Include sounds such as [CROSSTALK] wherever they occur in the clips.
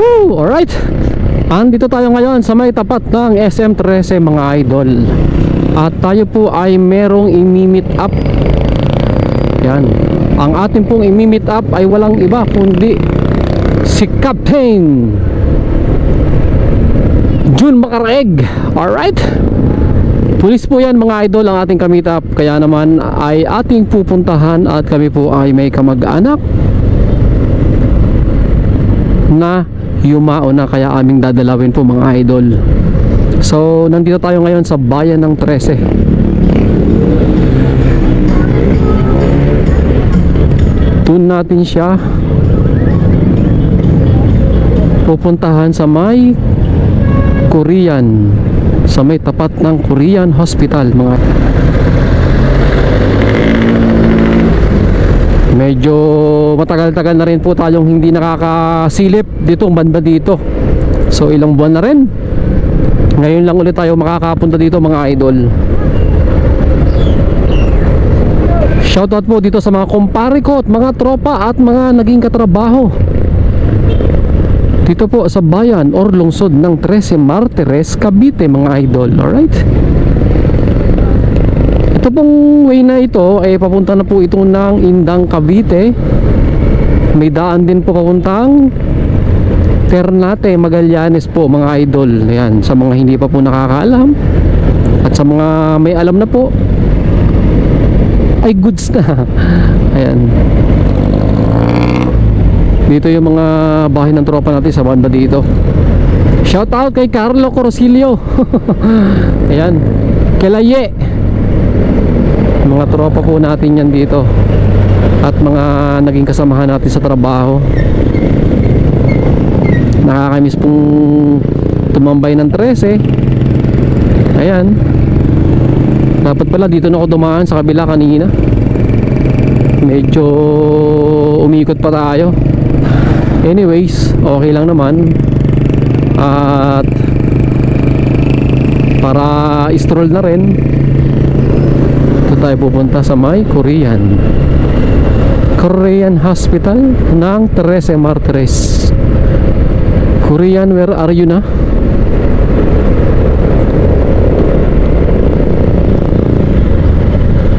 Woo! Alright. Andito tayo ngayon sa may tapat ng SM13 mga idol. At tayo po ay merong imi-meet up. Yan. Ang ating pong imi-meet up ay walang iba kundi si Captain Jun Makaraeg. Alright. Pulis po yan mga idol ang ating kamit up. Kaya naman ay ating pupuntahan at kami po ay may kamag-anak na yumao na kaya aming dadalawin po mga idol. So nandito tayo ngayon sa bayan ng 13 Doon natin siya pupuntahan sa may Korean sa may tapat ng Korean Hospital mga Medyo matagal-tagal na rin po tayong hindi nakakasilip dito, banda dito. So ilang buwan na rin. Ngayon lang ulit tayo makakapunta dito mga idol. Shoutout po dito sa mga kumpare ko at mga tropa at mga naging katrabaho. Dito po sa bayan or lungsod ng 13 Martires, Cavite mga idol. Alright? Ito pong way na ito ay papunta na po ito ng Indang Cavite. May daan din po papuntang Ternate, Magallanes po mga idol. Ayan, sa mga hindi pa po nakakaalam at sa mga may alam na po ay goods na. [LAUGHS] Ayan. Dito yung mga bahay ng tropa natin sa banda dito. Shout out kay Carlo Corsilio. [LAUGHS] Ayan. Kelaye mga tropa po natin yan dito. At mga naging kasamahan natin sa trabaho. Nakakamiss pong tumambay ng 13 ayan. Dapat pala dito na ako dumaan sa kabila kanina. Medyo umikot pa tayo. Anyways okay lang naman. At para stroll na rin tayo pupunta sa may Korean. Korean Hospital ng Teresa Martires. Korean, where are you na?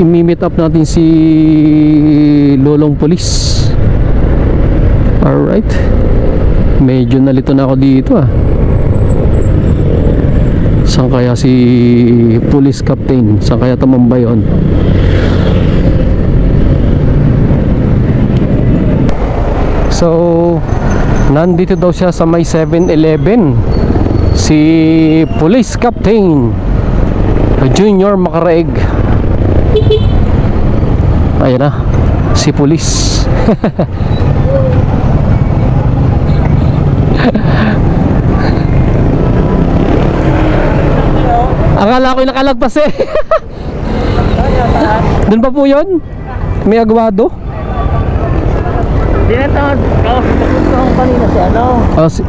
Imi-meet up natin si Lolong Police Alright. Medyo nalito na ako dito ah Saan kaya si police captain? Saan kaya tumambay yun? So, nandito daw siya sa may 7-Eleven Si police captain Junior Makaraeg Ayan na Si police [LAUGHS] Akala ko yung nakalagpas eh. [LAUGHS] Doon pa po yun? May agwado? Tinatawag, kausap ko kanina si ano, Oh, si,